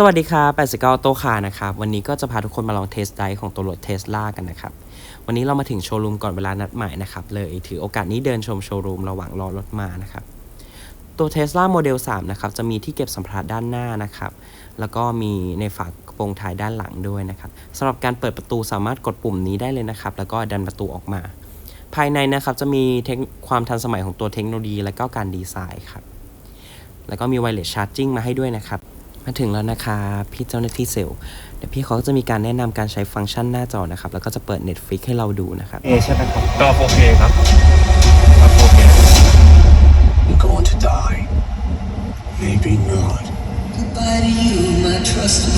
สวัสดีครับ89โตคานะครับ วันนี้ก็จะพาทุกคนมาลองเทสไดของตัวรถเทสลากันนะครับ วันนี้เรามาถึงโชว์รูมก่อนเวลานัดหมายนะครับ เลยถือโอกาสนี้เดินชมโชว์รูมระหว่างรอรถมานะครับ ตัว Tesla Model 3นะครับ จะมีที่เก็บสัมภาระด้านหน้านะครับ แล้วก็มีในฝากระโปรงท้ายด้านหลังด้วยนะครับสำหรับการเปิดประตูสามารถกดปุ่มนี้ได้เลยนะครับ แล้วก็ดันประตูออกมา ภายในนะครับจะมีเทคความทันสมัยของตัวเทคโนโลยี และก็การดีไซน์ครับ แล้วก็มี wireless charging มาให้ด้วยนะครับ มาถึงแล้วนะครับพี่เจ้าหน้าที่เซลล์เดี๋ยวพี่เขาก็จะมีการแนะนำการใช้ฟังก์ชันหน้าจอนะครับ แล้วก็จะเปิด Netflix ให้เราดูนะครับเอใช่ไหมครับก็โอเคครับครับโอเค You're going to die. Maybe not. Goodbye to you, my trusted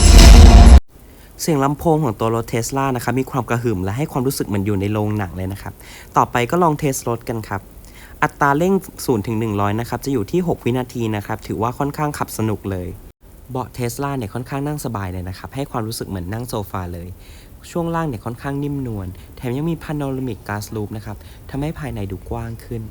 เสียงลำโพงของตัวรถเทสลานะครับมีความกระหึ่มและให้ความรู้สึกเหมือนอยู่ในโรงหนังเลยนะครับ ต่อไปก็ลองเทสรถกันครับอัตราเร่ง0ถึง100 นะครับ จะอยู่ที่ 6 วินาทีนะครับ ถือว่าค่อนข้างขับสนุกเลย เบาะเทสลาเนี่ยค่อนข้างนั่งสบายเลยนะครับ ให้ความรู้สึกเหมือนนั่งโซฟาเลย ช่วงล่างเนี่ยค่อนข้างนิ่มนวล แถมยังมีพาโนรามิกก a สลูปนะครับทำให้ภายในดูกว้างขึ้น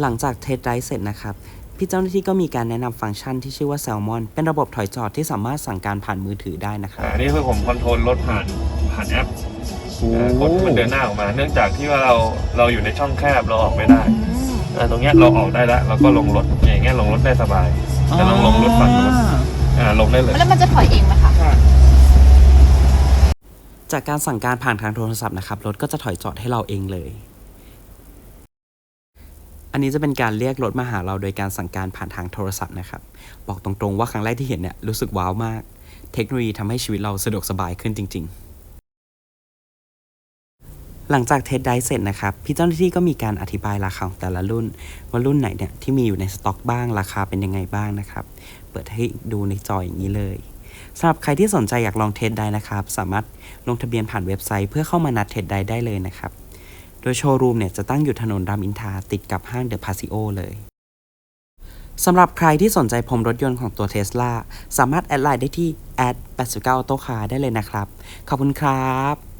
หลังจากเทสไดรฟ์เสร็จนะครับพี่เจ้าหน้าที่ก็มีการแนะนำฟังก์ชันที่ชื่อว่า Salmon เป็นระบบถอยจอดที่สามารถสั่งการผ่านมือถือได้นะครับอันนี้คือผมคอนโทรลรถผ่านผ่านแอปเอ่อกดให้มันเดินหน้าออกมา เนื่องจากที่ว่าเราเราอยู่ในช่องแคบเราออกไม่ได้เอ่อตรงเนี้ยเราออกได้แล้วเราก็ลงรถอย่างเงี้ยลงรถได้สบายแต่ลองลงรถฝั่งนู้น อ่าลงได้เลย แล้วมันจะถอยเองไหมคะจากการสั่งการผ่านทางโทรศัพท์นะครับ รถก็จะถอยจอดให้เราเองเลย อันนี้จะเป็นการเรียกรถมาหาเราโดยการสั่งการผ่านทางโทรศัพท์นะครับ บอกตรงๆว่าครั้งแรกที่เห็นเนี่ยรู้สึกว้าวมาก เทคโนโลยีทำให้ชีวิตเราสะดวกสบายขึ้นจริง ๆ หลังจากเทสได้เสร็จนะครับ พี่เจ้าหน้าที่ก็มีการอธิบายราคาของแต่ละรุ่น ว่ารุ่นไหนเนี่ยที่มีอยู่ในสต็อกบ้างราคาเป็นยังไงบ้างนะครับ เปิดให้ดูในจออย่างนี้เลยสำหรับใครที่สนใจอยากลองเทสได้นะครับ สามารถลงทะเบียนผ่านเว็บไซต์เพื่อเข้ามานัดเทสได้ได้เลยนะครับ โดยโชว์รูมเนี่ยจะตั้งอยู่ถนนรามอินทราติดกับห้างเดอะพาซิโอเลยสำหรับใครที่สนใจพรมรถยนต์ของตัวเท sla สามารถแอดไลน์ได้ที่ a d 89 Auto Car ได้เลยนะครับ ขอบคุณครับ